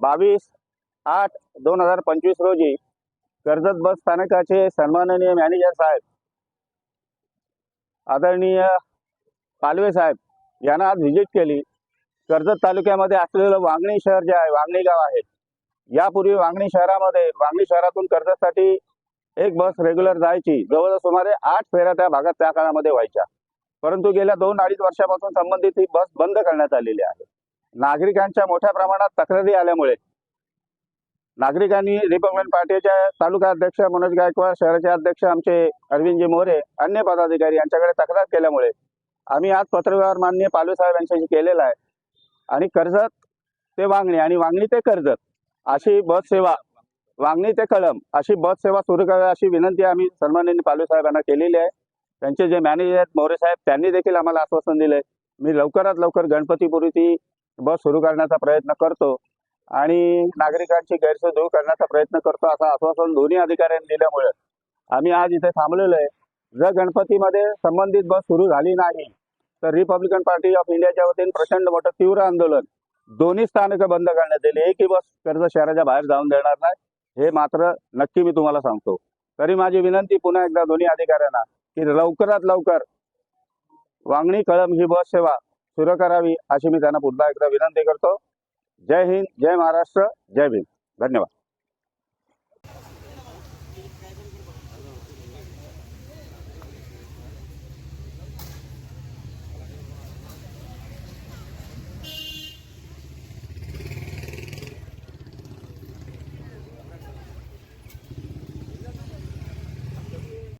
बावीस आठ दोन हजार पंचवीस रोजी कर्जत बस स्थानकाचे सन्माननीय मॅनेजर साहेब आदरणीय पालवे साहेब यांना आज व्हिजिट केली. कर्जत तालुक्यामध्ये असलेलं वांगणी शहर जे आहे वांगणी गाव आहे यापूर्वी वांगणी शहरामध्ये वांगणी शहरातून कर्जतसाठी एक बस रेग्युलर जायची जवळजवळ सुमारे आठ फेऱ्या त्या भागात त्या काळामध्ये व्हायच्या. परंतु गेल्या दोन अडीच वर्षापासून संबंधित ही बस बंद करण्यात आलेली आहे. नागरिकांच्या मोठ्या प्रमाणात तक्रारी आल्यामुळे नागरिकांनी रिपब्लिकन पार्टीच्या तालुका अध्यक्ष मनोज गायकवाड शहराचे अध्यक्ष आमचे अरविंदजी मोरे अन्य पदाधिकारी यांच्याकडे तक्रार केल्यामुळे आम्ही आज पत्रव्यवहार मान्य पालवे साहेब यांच्याशी केलेला आहे. आणि कर्जत ते वांगणी आणि वांगणी ते कर्जत अशी बस सेवा वांगणी ते कळम अशी बस सेवा सुरू करावी अशी विनंती आम्ही सन्माननीय पालवे साहेबांना केलेली आहे. त्यांचे जे मॅनेजर आहेत मोरे साहेब त्यांनी देखील आम्हाला आश्वासन दिले मी लवकरात लवकर गणपतीपुरी ती बस सुरू करण्याचा प्रयत्न करतो आणि नागरिकांची गैरसोय दूर करण्याचा प्रयत्न करतो असं आश्वासन दोन्ही अधिकाऱ्यांनी दिल्यामुळे. आम्ही आज इथे थांबलेलो आहे. जर गणपतीमध्ये संबंधित बस सुरू झाली नाही तर रिपब्लिकन पार्टी ऑफ इंडियाच्या वतीने प्रचंड मोठं तीव्र आंदोलन दोन्ही स्थानकं बंद करण्यात येईल. एकही बस कर्ज शहराच्या बाहेर जाऊन देणार नाही. हे मात्र नक्की मी तुम्हाला सांगतो. तरी माझी विनंती पुन्हा एकदा दोन्ही अधिकाऱ्यांना की लवकरात लवकर वांगणी कळम ही बस सेवा सुरू करावी अशी मी त्यांना पुन्हा एकदा विनंती करतो. जय हिंद जय महाराष्ट्र जय भीम. धन्यवाद.